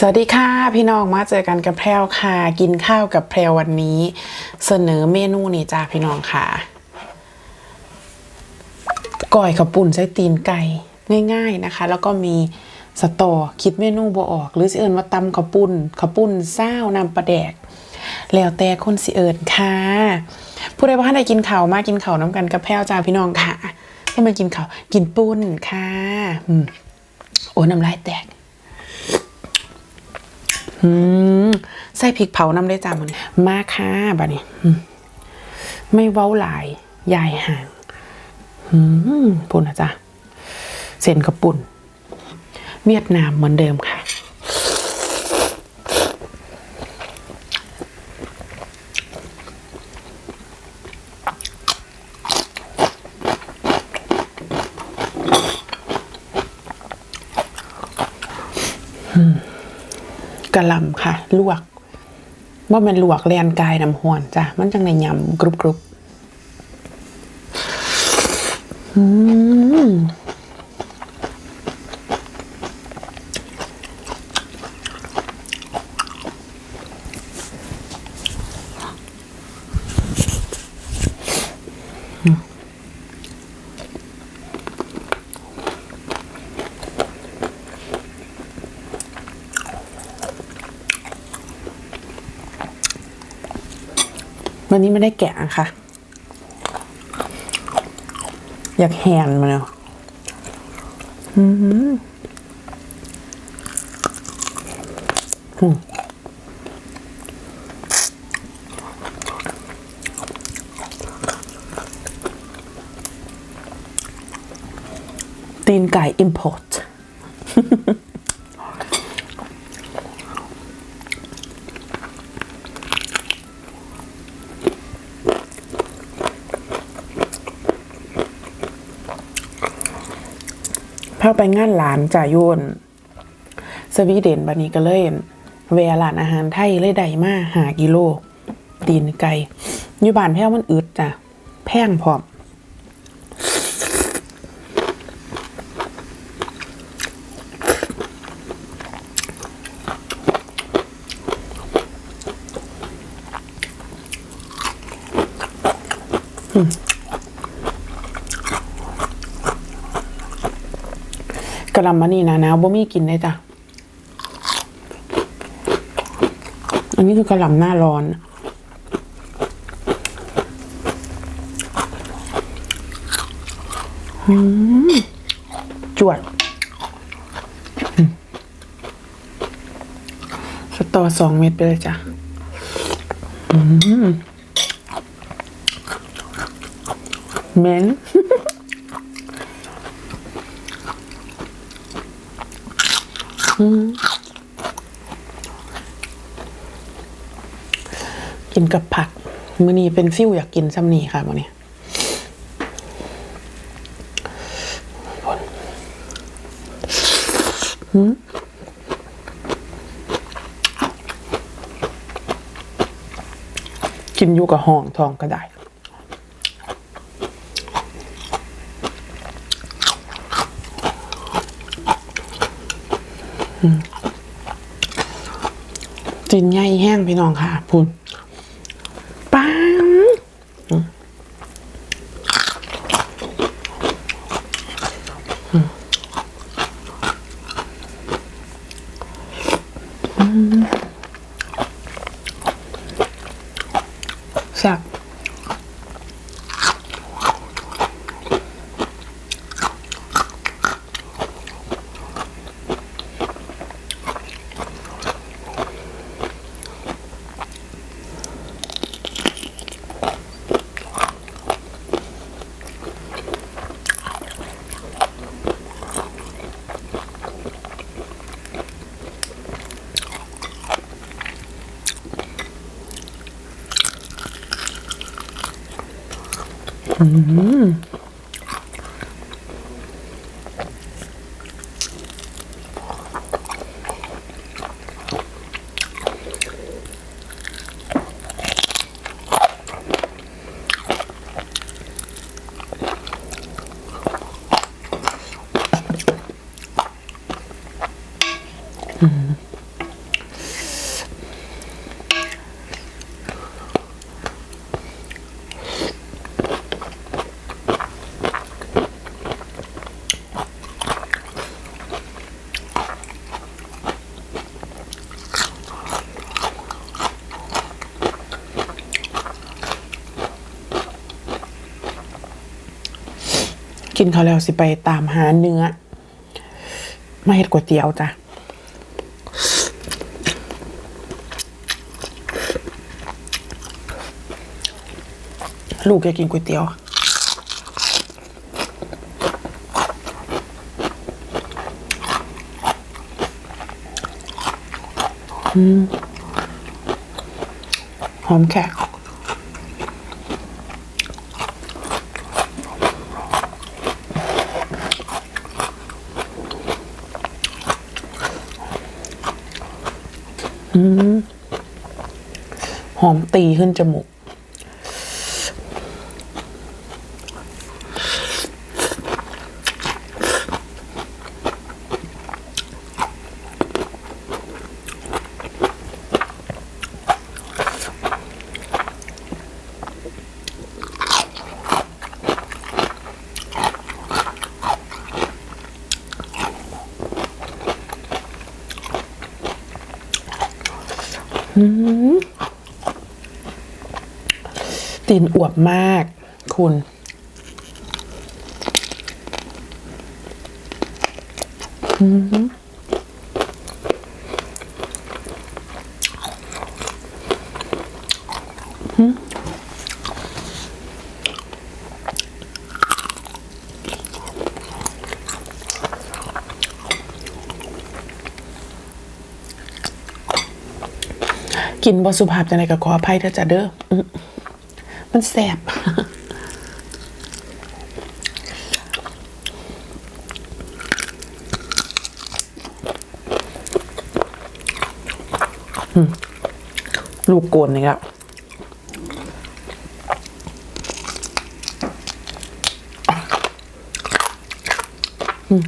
สวัสดีค่ะพี่น้องมาเจอกันกับแพรวค่ะ กินข้าวกับแพรววันนี้ เสนอเมนูนี่จ้าพี่น้องค่ะก่อยข้าปุ่นใส่ตีนไก่ง่ายๆนะคะ แล้วก็มีสตอคิดเมนูบ่ออก หรือสิเอิญว่าตำข้าปุ่นข้าปุ่นเศร้านำปลาแดก แล้วแต่คนสิเอิญค่ะ ผู้ใดว่าท่านใดกินข้าวมากินข้าวน้ำกันกับแพรวจ้าพี่น้องค่ะให้มากินข้าวกินปุ้นค่ะอโอ้น้ำลายแตก อืมใส่พริกเผาน้ำได้จ้ามันมาค่ะบานี้ไม่เว้าหลายยายห่างอืมปุ่นนะจ๊ะเส้นกระปุ่น เวียดนามเหมือนเดิมค่ะ กะลำค่ะ ลวกว่ามันลวกแลนกายน้ำหวนจ้ะ มันจังในยำกรุบกรุบอืม วันนี้ไม่ได้แกะอะค่ะอยากแหนมาเนาะอืมอืมตีนไก่ import าไปงานหลานจ่าโยนสวีเดนบันนี้ก็เลยเวะร้านอาหารไทยเลยได้มาหากิโล ตีนไก่อยู่บ้านแพ้วมันอึดจ้ะแพงพร้อม กะหล่ำมันนี่นะหนาวบ่มีกินเลยจ้ะ อันนี้คือกะหล่ำหน้าร้อนอืมจวด สตอสองเม็ดไปเลยจ้ะอืมเหม็น กินกับผัก มื้อนี้เป็นฟิวอยากกินซ้ำนี่ค่ะมื้อนี้หืมกินอยู่กับห้องทองก็ได้ จินใหญ่แห้งพี่น้องค่ะพูด 嗯。 กินเขาแล้วสิไปตามหาเนื้อ มาเฮ็ดก๋วยเตี๋ยวจ้ะลูกอยากกินก๋วยเตี๋ยวอืมหอมแขก หอมตีขึ้นจมูก ตีนอวบมาก คุณ กินบสุภาพจะไหนกับขออภัยเธอจะเด้อมันแสบลูกโกนนี่ครับม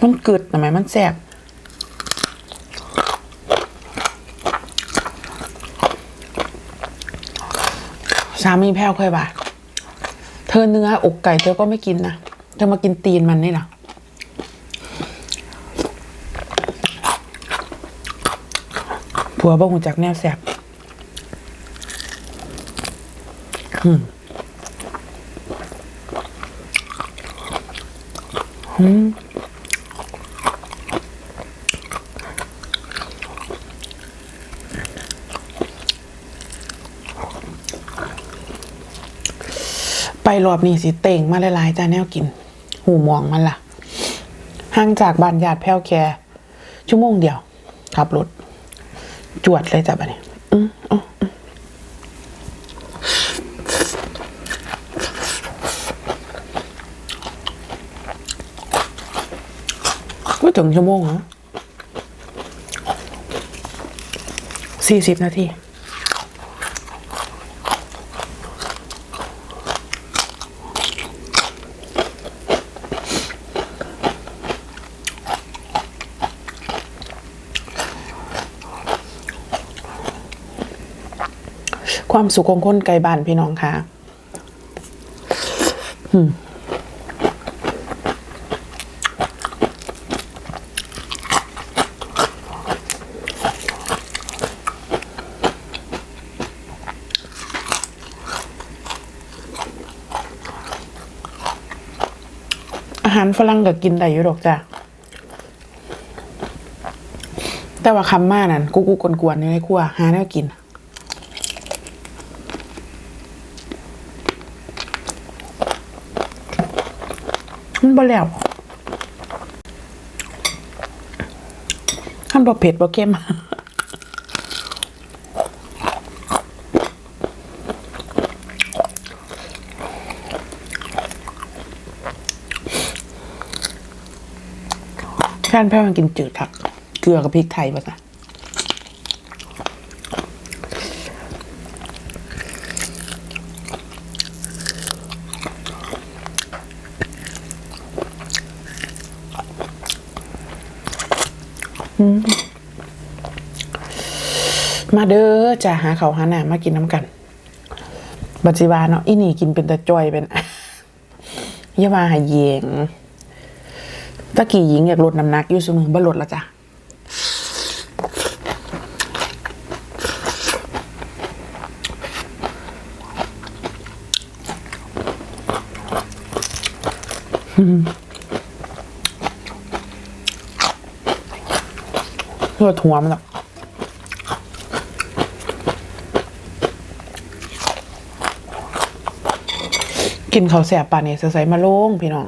มันกึดทำไมมันแสบ สามีแพ้วเคยบ่าเธอเนื้ออกไก่เธอก็ไม่กินนะ เธอมากินตีนมันนี่หรอผัวบ่หูจักแนวแสบอืมอืม รอบนี้สิเต่งมาหลายๆจ้าแนวกิน หูมองมันล่ะห่างจากบ้านญาติแพ้วแคชั่วโมงเดียวขับรถจวดเลยจ้ะบัดนี้อืมอืมอืมก็ถึงชั่วโมงแล้วสี่สิบนาที ความสุขของคนไกลบ้านพี่น้องค่ะอืมอาหารฝรั่งก็กินได้อยู่ดอกจ้ะแต่ว่าคำมานั่นกูกูกวนๆอยู่ในครัวหาแนวกิน บ่แล้วขั้นบ่เผ็ดบ่เค็มแค่นแพ้มันกินจืดครับเกลือกับพริกไทยป่ะจ๊ะ มาเด้อจะหาเขาหาหนามากินน้ำกัน บัจจิวาเนาะอีนี่กินเป็นตะจอยเป็นยาวาหาเยงตะกี้หญิงอยากลดน้ำหนักอยู่เสมอบ่ลดละจ้ะ เลือดหัวมันอะกินเขาแสบป่านนี้ใส่มาลงพี่น้อง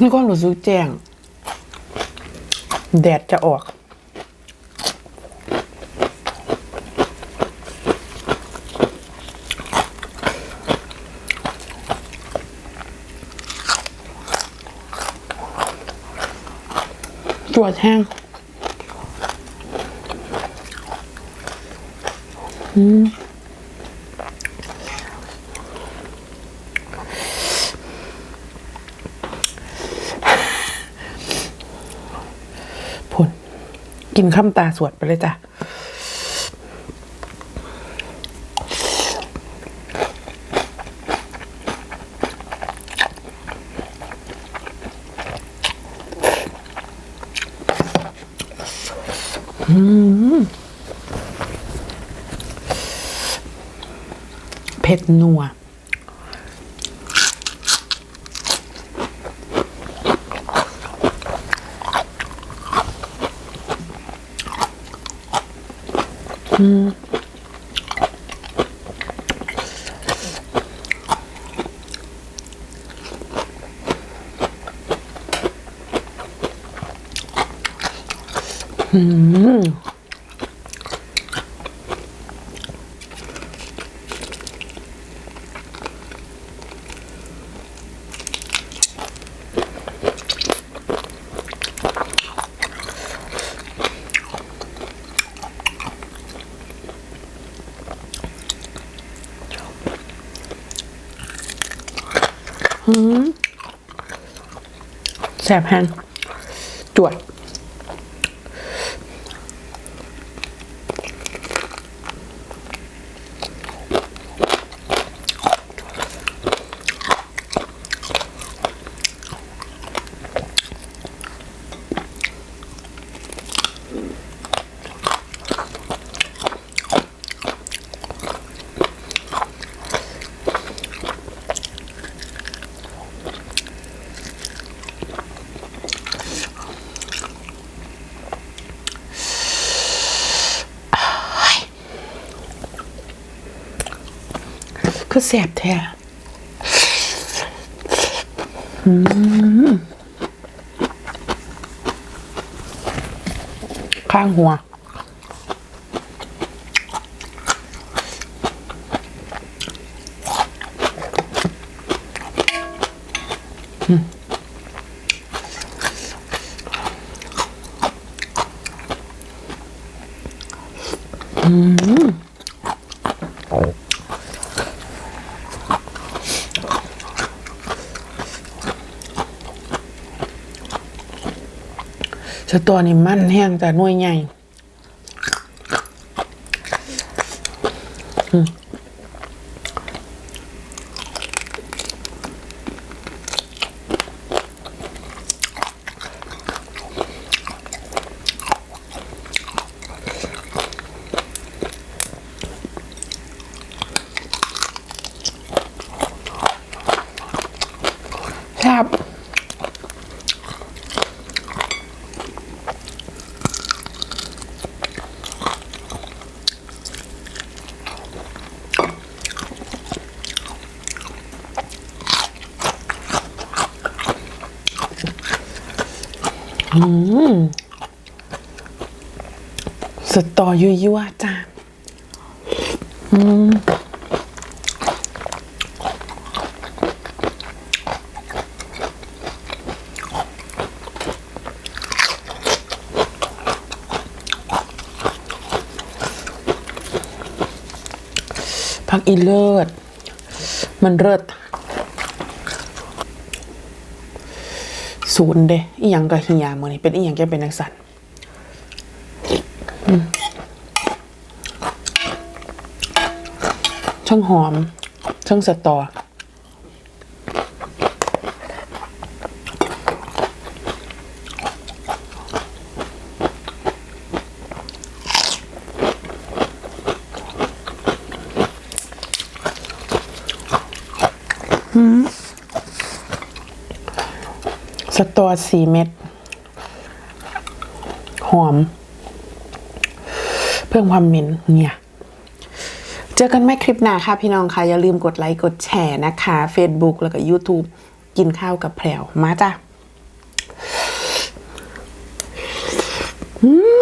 นี่ก็รู้สึกแจ้ง แดดจะออก จวดแห้ง อือ พุ่นกินข้ามตาสวดไปเลยจ้ะเผ็ดนัว อืม แสบแห้งจวด คือแสบแท้อืมข้างหัว สตัวนี่มันแห้งแต่น่วยใหญ่อืม สตอยั่วยั่วจ้าอืมผักอีเลิศ มันเลิศ ศูนย์เด้อีหยังก็เฮียมือนี่เป็นอีหยังแกเป็นนักสัตว์ช่างหอม ช่างสตอ嗯。Mm อ สตอสี่เม็ดหอม เพิ่มความเหม็นเนี่ยเจอกันไม่คลิปหน้าค่ะพี่น้องค่ะอย่าลืมกดไลค์กดแชร์นะคะ Facebook แล้วก็ YouTube กินข้าวกับแพรวมาจ้ะ อืม